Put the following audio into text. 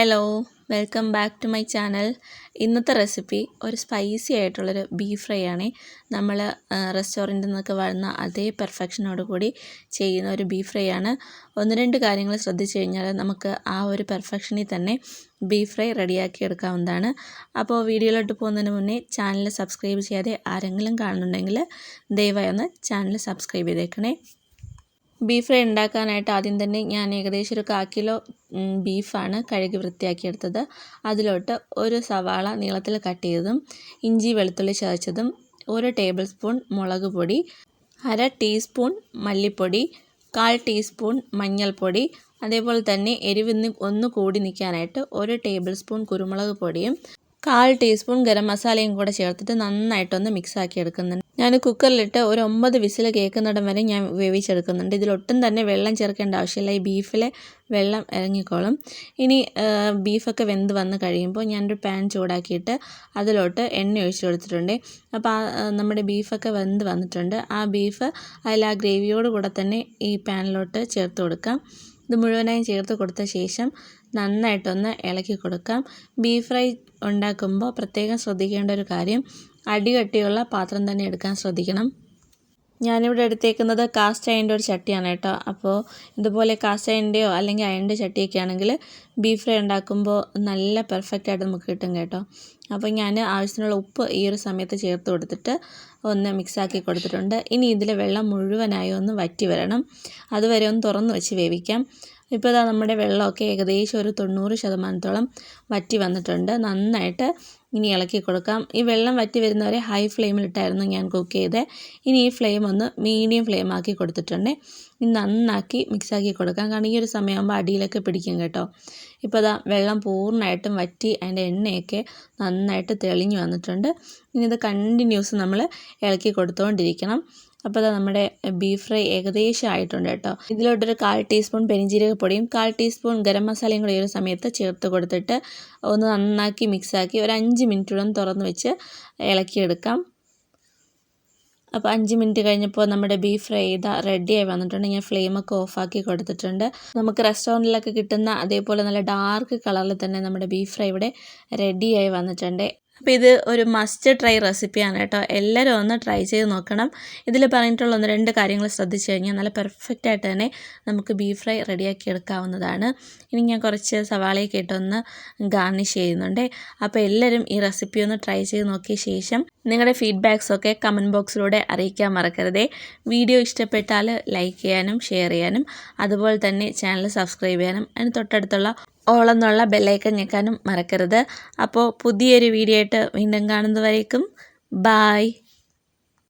Hello welcome back to my channel ഇന്നത്തെ recipe ഒരു spicy ആയിട്ടുള്ളൊരു ബീഫ് ഫ്രൈ ആണ്. നമ്മൾ റെസ്റ്റോറന്റിൽ നിന്നൊക്കെ വരുന്ന അതേ പെർഫെക്ഷനോട് കൂടി ചെയ്യുന്ന ഒരു ബീഫ് ഫ്രൈ ആണ്. ഒന്ന് രണ്ട് കാര്യങ്ങൾ ശ്രദ്ധിച്ചു കഴിഞ്ഞാൽ നമുക്ക് ആ ഒരു പെർഫെക്ഷനിൽ തന്നെ ബീഫ് ഫ്രൈ റെഡിയാക്കി എടുക്കാവുന്നതാണ്. അപ്പോൾ വീഡിയോയിലോട്ട് പോകുന്നതിന് മുന്നേ ചാനൽ സബ്സ്ക്രൈബ് ചെയ്യാതെ ആരെങ്കിലും കാണുന്നുണ്ടെങ്കിൽ ദയവായി ഒന്ന് ചാനൽ സബ്സ്ക്രൈബ് ചെയ്തേക്കണേ. ബീഫ് ഫ്രൈ ഉണ്ടാക്കാനായിട്ട് ആദ്യം തന്നെ ഞാൻ ഏകദേശം ഒരു കാ കിലോ ബീഫാണ് കഴുകി വൃത്തിയാക്കിയെടുത്തത്. അതിലോട്ട് ഒരു സവാള നീളത്തിൽ കട്ട് ചെയ്തതും ഇഞ്ചി വെളുത്തുള്ളി ചതച്ചതും ഒരു ടേബിൾ സ്പൂൺ മുളക് പൊടി അര ടീസ്പൂൺ മല്ലിപ്പൊടി കാൽ ടീസ്പൂൺ മഞ്ഞൾപ്പൊടി അതേപോലെ തന്നെ എരിവിന്ന് ഒന്ന് കൂടി നിൽക്കാനായിട്ട് ഒരു ടേബിൾ സ്പൂൺ കുരുമുളക് പൊടിയും കാൽ ടീസ്പൂൺ ഗരം മസാലയും കൂടെ ചേർത്തിട്ട് നന്നായിട്ടൊന്ന് മിക്സ് ആക്കി എടുക്കുന്നുണ്ട്. ഞാൻ കുക്കറിലിട്ട് ഒരു ഒമ്പത് വിസിൽ കേൾക്കുന്നിടം വരെ ഞാൻ വേവിച്ചെടുക്കുന്നുണ്ട്. ഇതിലൊട്ടും തന്നെ വെള്ളം ചേർക്കേണ്ട ആവശ്യമില്ല. ഈ ബീഫിലെ വെള്ളം ഇറങ്ങിക്കോളും. ഇനി ബീഫൊക്കെ വെന്ത് വന്ന് കഴിയുമ്പോൾ ഞാനൊരു പാൻ ചൂടാക്കിയിട്ട് അതിലോട്ട് എണ്ണ ഒഴിച്ചു കൊടുത്തിട്ടുണ്ട്. അപ്പോൾ നമ്മുടെ ബീഫൊക്കെ വെന്ത് വന്നിട്ടുണ്ട്. ആ ബീഫ് അതിൽ ആ ഗ്രേവിയോട് കൂടെ തന്നെ ഈ പാനിലോട്ട് ചേർത്ത് കൊടുക്കാം. ഇത് മുഴുവനായും ചേർത്ത് കൊടുത്ത ശേഷം നന്നായിട്ടൊന്ന് ഇളക്കി കൊടുക്കാം. ബീഫ് ഫ്രൈ ഉണ്ടാക്കുമ്പോൾ പ്രത്യേകം ശ്രദ്ധിക്കേണ്ട ഒരു കാര്യം അടികട്ടിയുള്ള പാത്രം തന്നെ എടുക്കാൻ ശ്രദ്ധിക്കണം. ഞാനിവിടെ എടുത്തേക്കുന്നത് കാസ്റ്റ് അയന്റെ ഒരു ചട്ടിയാണ് കേട്ടോ. അപ്പോൾ ഇതുപോലെ കാസ്റ്റ് അയന്റെയോ അല്ലെങ്കിൽ അയന്റെ ചട്ടിയൊക്കെ ആണെങ്കിൽ ബീഫ് ഫ്രൈ ഉണ്ടാക്കുമ്പോൾ നല്ല പെർഫെക്റ്റ് ആയിട്ട് നമുക്ക് കിട്ടും കേട്ടോ. അപ്പോൾ ഞാൻ ആവശ്യത്തിനുള്ള ഉപ്പ് ഈ ഒരു സമയത്ത് ചേർത്ത് കൊടുത്തിട്ട് ഒന്ന് മിക്സാക്കി കൊടുത്തിട്ടുണ്ട്. ഇനി ഇതിലെ വെള്ളം മുഴുവനായി ഒന്ന് വറ്റി വരണം. അതുവരെ ഒന്ന് തുറന്ന് വെച്ച് വേവിക്കാം. ഇപ്പോൾ ഇതാ നമ്മുടെ വെള്ളമൊക്കെ ഏകദേശം ഒരു തൊണ്ണൂറ് ശതമാനത്തോളം വറ്റി വന്നിട്ടുണ്ട്. നന്നായിട്ട് ഇനി ഇളക്കി കൊടുക്കാം. ഈ വെള്ളം വറ്റി വരുന്നവരെ ഹൈ ഫ്ലെയിമിലിട്ടായിരുന്നു ഞാൻ കുക്ക് ചെയ്തത് ഇനി ഈ ഫ്ലെയിം ഒന്ന് മീഡിയം ഫ്ലെയിം ആക്കി കൊടുത്തിട്ടുണ്ട്. ഇനി നന്നാക്കി മിക്സാക്കി കൊടുക്കാം. കാരണം ഈ ഒരു സമയമാകുമ്പോൾ അടിയിലൊക്കെ പിടിക്കും കേട്ടോ. ഇപ്പോൾ അതാ വെള്ളം പൂർണമായിട്ടും വറ്റി അതിന്റെ എണ്ണയൊക്കെ നന്നായിട്ട് തെളിഞ്ഞു വന്നിട്ടുണ്ട്. ഇനി ഇത് കണ്ടിന്യൂസ് നമ്മൾ ഇളക്കി കൊടുത്തുകൊണ്ടിരിക്കണം അപ്പോൾ നമ്മുടെ ബീഫ് ഫ്രൈ ഏകദേശം ആയിട്ടുണ്ട് കേട്ടോ. ഇതിലോട്ടൊരു കാൽ ടീസ്പൂൺ പെരിഞ്ജീരകപ്പൊടിയും കാൽ ടീസ്പൂൺ ഗരം മസാലയും കൂടി ഒരു സമയത്ത് ചേർത്ത് കൊടുത്തിട്ട് ഒന്ന് നന്നാക്കി മിക്സാക്കി ഒരു അഞ്ച് മിനിറ്റോളം തുറന്ന് വെച്ച് ഇളക്കിയെടുക്കാം. അപ്പോൾ അഞ്ച് മിനിറ്റ് കഴിഞ്ഞപ്പോൾ നമ്മുടെ ബീഫ് ഫ്രൈ ഇതാ റെഡിയായി വന്നിട്ടുണ്ട്. ഞാൻ ഫ്ലെയിമൊക്കെ ഓഫാക്കി കൊടുത്തിട്ടുണ്ട്. നമുക്ക് റെസ്റ്റോറന്റിലൊക്കെ കിട്ടുന്ന അതേപോലെ നല്ല ഡാർക്ക് കളറിൽ തന്നെ നമ്മുടെ ബീഫ് ഫ്രൈ ഇവിടെ റെഡിയായി വന്നിട്ടുണ്ട്. അപ്പോൾ ഇത് ഒരു മസ്റ്റ് ട്രൈ റെസിപ്പിയാണ് കേട്ടോ. എല്ലാവരും ഒന്ന് ട്രൈ ചെയ്ത് നോക്കണം. ഇതിൽ പറഞ്ഞിട്ടുള്ള ഒന്ന് രണ്ട് കാര്യങ്ങൾ ശ്രദ്ധിച്ചു കഴിഞ്ഞാൽ നല്ല പെർഫെക്റ്റ് ആയിട്ട് തന്നെ നമുക്ക് ബീഫ് ഫ്രൈ റെഡിയാക്കി എടുക്കാവുന്നതാണ്. ഇനി ഞാൻ കുറച്ച് സവാളയൊക്കെ ഇട്ടൊന്ന് ഗാർണിഷ് ചെയ്യുന്നുണ്ട്. അപ്പോൾ എല്ലാവരും ഈ റെസിപ്പി ഒന്ന് ട്രൈ ചെയ്ത് നോക്കിയ ശേഷം നിങ്ങളുടെ ഫീഡ്ബാക്സൊക്കെ കമന്റ് ബോക്സിലൂടെ അറിയിക്കാൻ മറക്കരുതേ. വീഡിയോ ഇഷ്ടപ്പെട്ടാൽ ലൈക്ക് ചെയ്യാനും ഷെയർ ചെയ്യാനും അതുപോലെ തന്നെ ചാനൽ സബ്സ്ക്രൈബ് ചെയ്യാനും അതിന് തൊട്ടടുത്തുള്ള ഓളെന്നുള്ള ബെല്ലൈക്കൻ ഞെക്കാനും മറക്കരുത്. അപ്പോൾ പുതിയൊരു വീഡിയോ ആയിട്ട് വീണ്ടും കാണുന്നതുവരേക്കും. ബായ്.